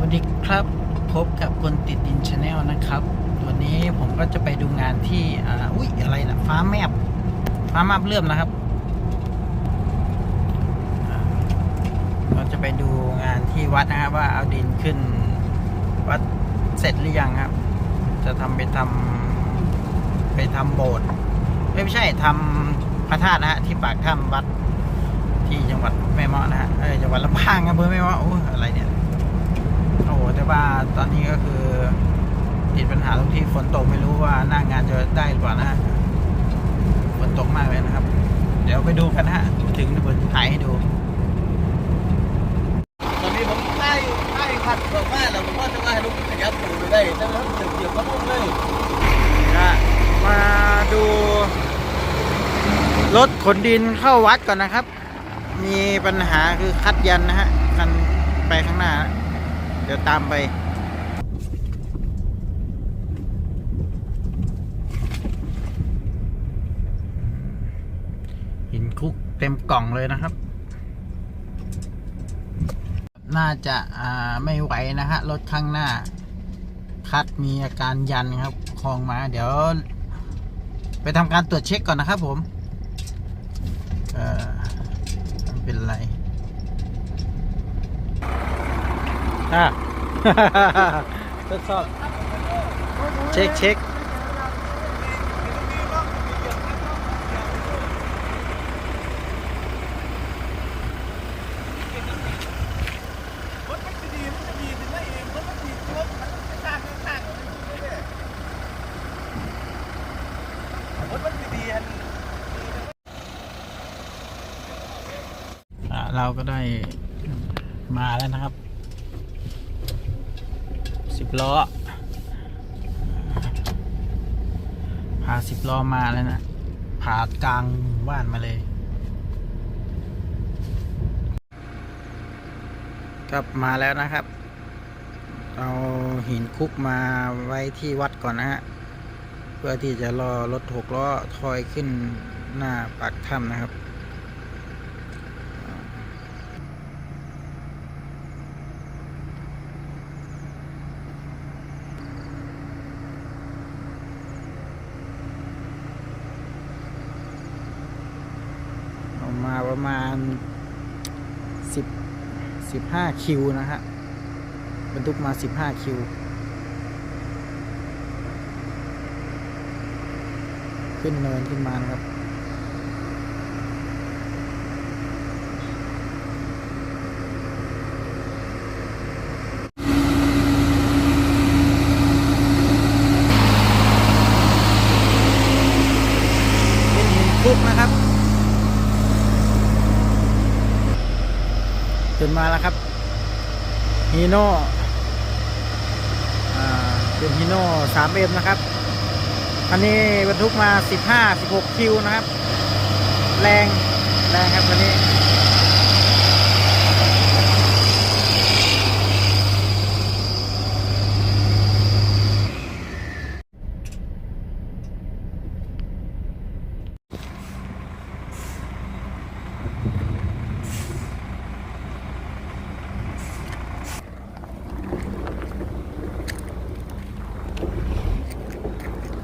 วัสดีครับพบกับคนติดดินชาแนลนะครับ วันนี้ผมก็จะไปดูงานที่อ่าอุ้ยอะไรนะฟ้าแมบฟ้ามาบเลื่อมนะครับเราจะไปดูงานที่วัดนะครับว่าเอาดินขึ้นวัดเสร็จหรือยังครับ จะทำไปทำไปทำโบสถ์ไม่ใช่ทำพระธาตุนะฮะที่ปากถ้ำวัดที่จังหวัดแม่เมาะนะฮะเอ้ยจังหวัดลำปางอำเภอแม่เมาะโอ้อะไรเนี่ย โอ้โหแต่ว่าตอนนี้ก็คือติดปัญหาตรงที่ฝนตกไม่รู้ว่าหน้างานจะได้หรือเปล่านะฮะฝนตกมากเลยนะครับ เดี๋ยวไปดูกันนะฮะถึงเดี๋ยวผมถ่ายให้ดู ตอนนี้ผมใต้ใต้ขัดบอกว่าเราผมว่าจะว่าให้ลูกขยับตัวไปได้แต่แล้วเดี๋ยวเดี๋ยวเขาต้องเลยนะมาดูรถขนดินเข้าวัดก่อนนะครับ มีปัญหาคือคัดยันนะฮะคันไปข้างหน้า เดี๋ยวตามไปหินคุกเต็มกล่องเลยนะครับ น่าจะอ่าไม่ไหวนะฮะรถข้างหน้า คัดมีอาการยันครับคลองมา เดี๋ยว ไปทำการตรวจเช็คก่อนนะครับผม เออเป็นไร อะทดสอบเช็คเช็ครถมันดีมันจะดีถึงได้เองรถมันดีรถมันข้างข้างรถมันจะดีอะเราก็ได้มาแล้วนะครับ สิบล้อพาสิบล้อมาแล้วนะผ่ากลางหมู่บ้านมาเลย ครับมาแล้วนะครับ เอาหินคุกมาไว้ที่วัดก่อนนะฮะ เพื่อที่จะรอรถหกล้อทอยขึ้นหน้าปากถ้ำนะครับ มาประมาณสิบสิบห้าคิวนะฮะบรรทุกมาสิบห้าคิว ขึ้นเนินขึ้นมานะครับ เป็นหินคลุกนะครับ จนมาแล้วครับฮีโน่อ่าเป็นฮีโน่สามเอ็มนะครับอันนี้บรรทุกมาสิบห้าสิบหกคิวนะครับ แรงแรงครับวันนี้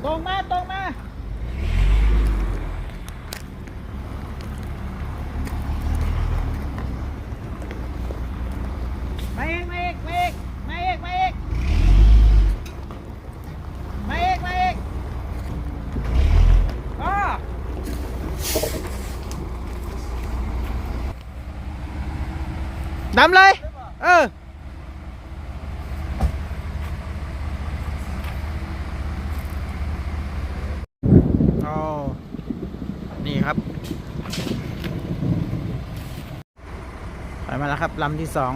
ตรงมาตรงมามาเอกมาเอกมาเอกมาเอกมาเอกมาเอกมาเอกอ๋อดำเลยเอออ๋อ นี่ครับ ไปมาแล้วครับลำที่สอง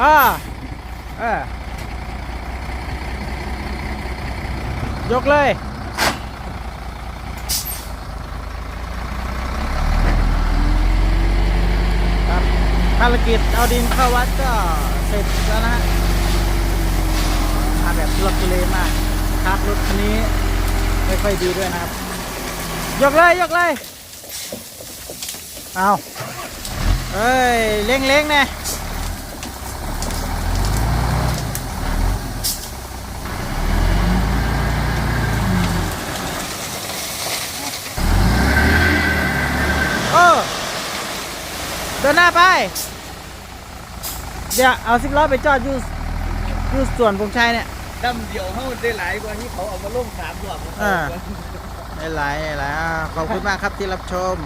อ่าเออยกเลย ครับ ภารกิจเอาดินเข้าวัดก็เสร็จแล้วนะฮะมาแบบทุลักเลมากครับรถคันนี้ไม่ค่อยดีด้วยนะครับ ยกเลยยกเลยเอาเอ้ยเล้งเล้งเนี่ยโอ้เดินหน้าไป เดี๋ยวเอาสิบล้อไปจอดอยู่อยู่ส่วนผมชัยเนี่ยดำเดียวเขาได้หลายกว่าที่เขาเอามาลงสามรอบอ่าไม่ไรไม่ไรอ่าขอบคุณมากครับที่รับชม